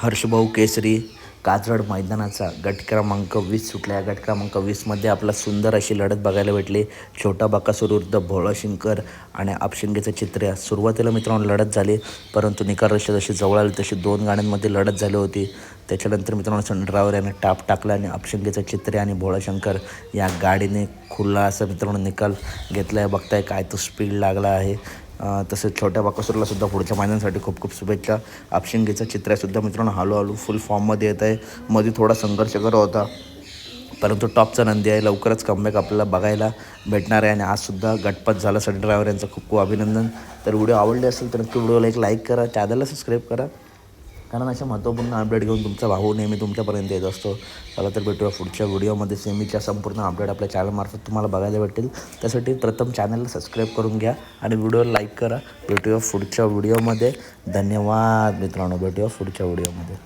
हर्षभाऊ केसरी काजरड मैदानाचा गट क्रमांक वीस सुटला. गट क्रमांक वीसमध्ये आपला सुंदर अशी लढत बघायला भेटली. छोटा बाकासूर विरुद्ध भोळाशिंकर आणि आपशिंगेचं चित्र सुरुवातीला मित्रांनो लढत झाली. परंतु निकाल रेषा जशी जवळ आली तशी दोन गाण्यांमध्ये लढत झाली होती. त्याच्यानंतर मित्रांनो संड्रावर याने टाप टाकला आणि अपशिंगेचं चित्रे आणि भोळाशंकर या गाडीने खुला असा मित्रांनो निकाल घेतला आहे बघताय काय तो स्पीड लागला आहे. तसेच छोट्या बाकासूरला सुद्धा पुढच्या महिन्यांसाठी खूप खूप शुभेच्छा. आपशिंगेचं चित्र सुद्धा मित्रांनो हळूहळू फुल फॉर्ममध्ये येत आहे. मध्ये थोडा संघर्ष करत होता परंतु टॉपचा नंदी आहे. लवकरच कमबॅक आपल्याला बघायला भेटणार आहे आणि आजसुद्धा गटपात झाला. सडी ड्रायव्हर यांचं खूप खूप अभिनंदन. तर व्हिडिओ आवडले असेल तर नक्की व्हिडिओला एक लाईक करा चॅनलला सबस्क्राईब करा. कारण अशा महत्त्वपूर्ण अपडेट घेऊन तुमचा भाऊ नेहमी तुमच्यापर्यंत येत असतो. चला तर भेटूया पुढच्या व्हिडिओमध्ये सेमीच्या संपूर्ण अपडेट आपल्या चॅनलमार्फत तुम्हाला बघायला भेटेल त्यासाठी प्रथम चॅनलला सबस्क्राईब करून घ्या आणि व्हिडिओला लाईक करा. भेटूया पुढच्या व्हिडिओमध्ये धन्यवाद मित्रांनो. भेटूया पुढच्या व्हिडिओमध्ये